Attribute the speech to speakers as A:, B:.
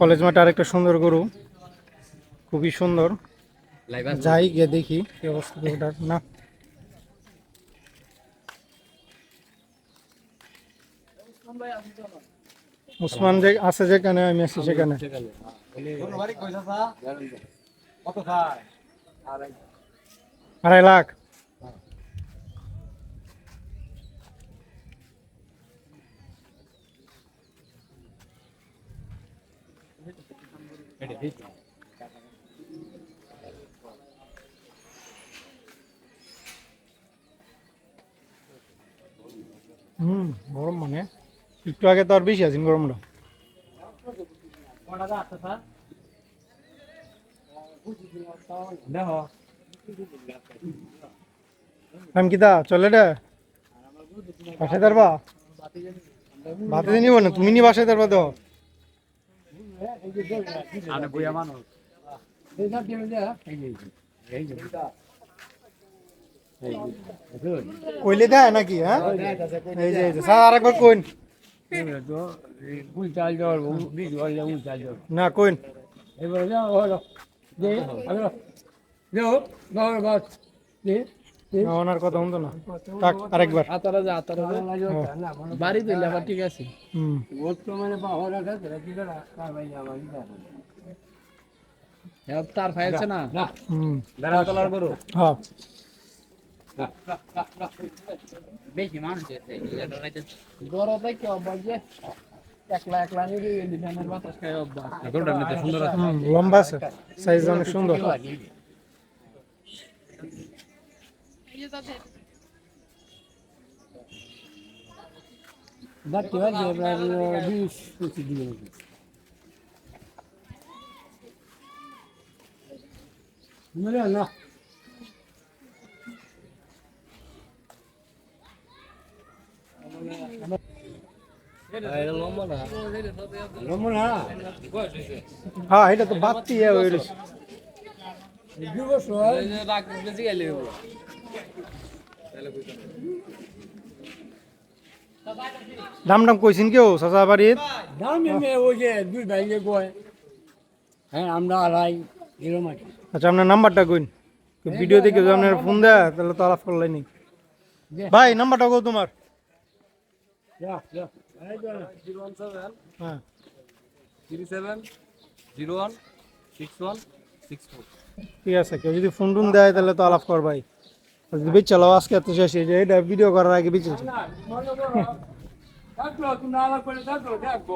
A: College মাঠে আরেকটা সুন্দর গরু। খুবই সুন্দর। যাই গিয়ে দেখি কি অবস্থা গরুটার। না। ওসমান যে আছে যেখানে আমি আছি সেখানে।
B: কত
A: আড়াই লাখ। হুম, গরম মানে। একটু আগে তো আর বেশি আছেন গরমটা। চলে না, তুমি নি বাসায় তারবা তো।
B: আরে বইয়া মানুষ।
A: কইলে দেয় নাকি হ্যাঁ? এই যে এই যে স্যার আরেকবার কইন। না কইন।
B: এবারে যাও যাও যাও বাস
A: ওনার কথা শুনতো না। থাক আরেকবার।
C: আতারা যা আতারা যা। বাড়ি দিলে আবার ঠিক আছে।
A: হুম।
B: বর্তমানে পাওয়া গেছে কি করা? ভাই আমার
C: হ্যাঁ, তার ফাইলছে না?
A: হুম।
B: দাঁড়া তোলার করো
A: হ্যাঁ
C: বেশি মানুষ গরমে কি অভ্যাস যে একলা একলা নিয়ে গেলি ফ্যানের বাতাস খায় অভ্যাস।
B: সুন্দর
A: লম্বা আছে সাইজ অনেক সুন্দর।
B: বাড়তে বাড়তে প্রায় বিশ পঁচিশ দিন মনে না
A: হ্যাঁ এটা তো বাড়তি হয়ে রয়েছে
B: দু বছর
A: দাম দাম কইছেন কেউ চাচা বাড়ির?
B: দাম এমনি ওই যে দুই ভাইকে কয় হ্যাঁ আমরা আড়াই এরকম আছে
A: আচ্ছা আপনার নাম্বারটা কইন। ভিডিও দেখে যদি আপনার ফোন দেয় তাহলে তো আলাপ করলাই নি ভাই নাম্বারটা কো তোমার। হ্যাঁ। ঠিক আছে কেউ যদি ফোন টোন দেয় তাহলে তো আলাপ করবাই আর যদি বেচালো আজকে এত শেষ হয়ে যায় এটা ভিডিও করার আগে বেচেছে
B: দেখব